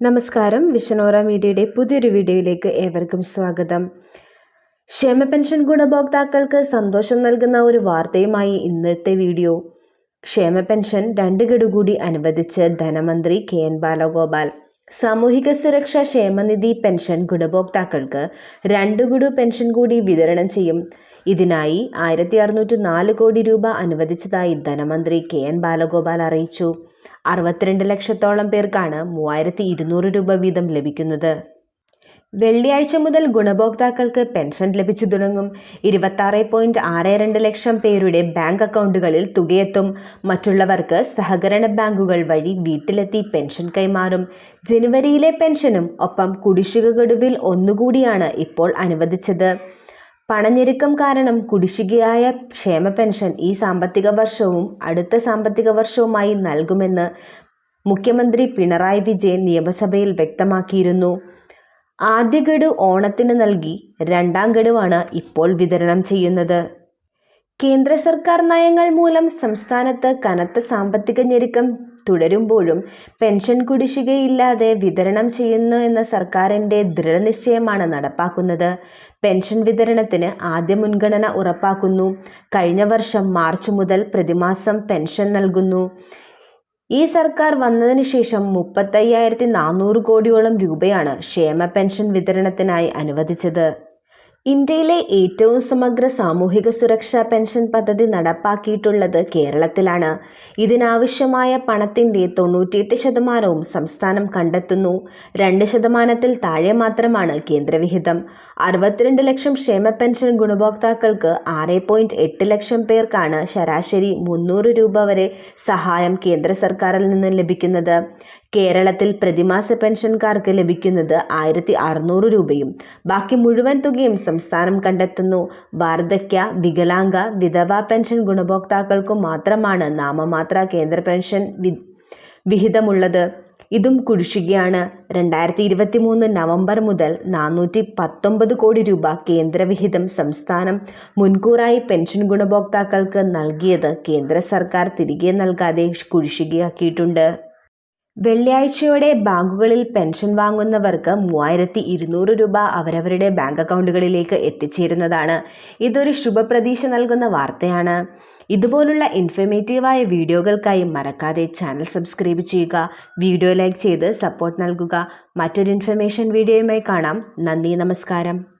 നമസ്കാരം. വിഷനോറ മീഡിയയുടെ പുതിയൊരു വീഡിയോയിലേക്ക് ഏവർക്കും സ്വാഗതം. ക്ഷേമ പെൻഷൻ ഗുണഭോക്താക്കൾക്ക് സന്തോഷം നൽകുന്ന ഒരു വാർത്തയുമായി ഇന്നത്തെ വീഡിയോ. ക്ഷേമ പെൻഷൻ രണ്ട് ഗഡു കൂടി അനുവദിച്ച് ധനമന്ത്രി കെ എൻ ബാലഗോപാൽ. സാമൂഹിക സുരക്ഷാ ക്ഷേമനിധി പെൻഷൻ ഗുണഭോക്താക്കൾക്ക് രണ്ട് ഗുഡു പെൻഷൻ കൂടി വിതരണം ചെയ്യും. ഇതിനായി ആയിരത്തി അറുന്നൂറ്റി നാല് കോടി രൂപ അനുവദിച്ചതായി ധനമന്ത്രി കെ എൻ ബാലഗോപാൽ അറിയിച്ചു. അറുപത്തിരണ്ട് ലക്ഷത്തോളം പേർക്കാണ് മൂവായിരത്തി ഇരുന്നൂറ് രൂപ വീതം ലഭിക്കുന്നത്. വെള്ളിയാഴ്ച മുതൽ ഗുണഭോക്താക്കൾക്ക് പെൻഷൻ ലഭിച്ചു തുടങ്ങും. ഇരുപത്താറ് പോയിന്റ് ആറ് രണ്ട് ലക്ഷം പേരുടെ ബാങ്ക് അക്കൗണ്ടുകളിൽ തുകയെത്തും. മറ്റുള്ളവർക്ക് സഹകരണ ബാങ്കുകൾ വഴി വീട്ടിലെത്തി പെൻഷൻ കൈമാറും. ജനുവരിയിലെ പെൻഷനും ഒപ്പം കുടിശ്ശിക ഗഡുവിൽ ഒന്നുകൂടിയാണ് ഇപ്പോൾ അനുവദിച്ചത്. പണഞ്ഞെരുക്കം കാരണം കുടിശ്ശികയായ ക്ഷേമ പെൻഷൻ ഈ സാമ്പത്തിക വർഷവും അടുത്ത സാമ്പത്തിക വർഷവുമായി നൽകുമെന്ന് മുഖ്യമന്ത്രി പിണറായി വിജയൻ നിയമസഭയിൽ വ്യക്തമാക്കിയിരുന്നു. ആദ്യ ഗഡു ഓണത്തിന് നൽകി രണ്ടാം ഗഡുവാണ് ഇപ്പോൾ വിതരണം ചെയ്യുന്നത്. കേന്ദ്ര സർക്കാർ നയങ്ങൾ മൂലം സംസ്ഥാനത്ത് കനത്ത സാമ്പത്തിക ഞെരുക്കം തുടരുമ്പോഴും പെൻഷൻ കുടിശ്ശികയില്ലാതെ വിതരണം ചെയ്യുന്നു എന്ന സർക്കാരിന്റെ ദൃഢനിശ്ചയമാണ് നടപ്പാക്കുന്നത്. പെൻഷൻ വിതരണത്തിന് ആദ്യ മുൻഗണന ഉറപ്പാക്കുന്നു. കഴിഞ്ഞ വർഷം മാർച്ച് മുതൽ പ്രതിമാസം പെൻഷൻ നൽകുന്നു. ഈ സർക്കാർ വന്നതിന് ശേഷം മുപ്പത്തയ്യായിരത്തി നാനൂറ് കോടിയോളം രൂപയാണ് ക്ഷേമ പെൻഷൻ വിതരണത്തിനായി അനുവദിച്ചത്. ഇന്ത്യയിലെ ഏറ്റവും സമഗ്ര സാമൂഹിക സുരക്ഷാ പെൻഷൻ പദ്ധതി നടപ്പാക്കിയിട്ടുള്ളത് കേരളത്തിലാണ്. ഇതിനാവശ്യമായ പണത്തിന്റെ തൊണ്ണൂറ്റിയെട്ട് ശതമാനവും സംസ്ഥാനം കണ്ടെത്തുന്നു. രണ്ട് ശതമാനത്തിൽ താഴെ മാത്രമാണ് കേന്ദ്രവിഹിതം. അറുപത്തിരണ്ട് ലക്ഷം ക്ഷേമ പെൻഷൻ ഗുണഭോക്താക്കൾക്ക് ആറ് പോയിന്റ് എട്ട് ലക്ഷം പേർക്കാണ് ശരാശരി മുന്നൂറ് രൂപ വരെ സഹായം കേന്ദ്ര സർക്കാരിൽ നിന്ന് ലഭിക്കുന്നത്. കേരളത്തിൽ പ്രതിമാസ പെൻഷൻകാർക്ക് ലഭിക്കുന്നത് ആയിരത്തി അറുന്നൂറ് രൂപയും ബാക്കി മുഴുവൻ തുകയും സംസ്ഥാനം കണ്ടെത്തുന്നു. വാർദ്ധക്യ വികലാംഗ വിധവ പെൻഷൻ ഗുണഭോക്താക്കൾക്കു മാത്രമാണ് നാമമാത്ര കേന്ദ്ര പെൻഷൻ വിഹിതമുള്ളത്. ഇതും കുടിശ്ശികയാണ്. രണ്ടായിരത്തി ഇരുപത്തി മൂന്ന് നവംബർ മുതൽ നാനൂറ്റി പത്തൊമ്പത് കോടി രൂപ കേന്ദ്രവിഹിതം സംസ്ഥാനം മുൻകൂറായി പെൻഷൻ ഗുണഭോക്താക്കൾക്ക് നൽകിയത് കേന്ദ്ര സർക്കാർ തിരികെ നൽകാതെ കുടിശ്ശികയാക്കിയിട്ടുണ്ട്. വെള്ളിയാഴ്ചയോടെ ബാങ്കുകളിൽ പെൻഷൻ വാങ്ങുന്നവർക്ക് മൂവായിരത്തി ഇരുന്നൂറ് രൂപ അവരവരുടെ ബാങ്ക് അക്കൗണ്ടുകളിലേക്ക് എത്തിച്ചേരുന്നതാണ്. ഇതൊരു ശുഭപ്രതീക്ഷ നൽകുന്ന വാർത്തയാണ്. ഇതുപോലുള്ള ഇൻഫർമേറ്റീവായ വീഡിയോകൾക്കായി മറക്കാതെ ചാനൽ സബ്സ്ക്രൈബ് ചെയ്യുക വീഡിയോ ലൈക്ക് ചെയ്ത് സപ്പോർട്ട് നൽകുക. മറ്റൊരു ഇൻഫർമേഷൻ വീഡിയോയുമായി കാണാം. നന്ദി നമസ്കാരം.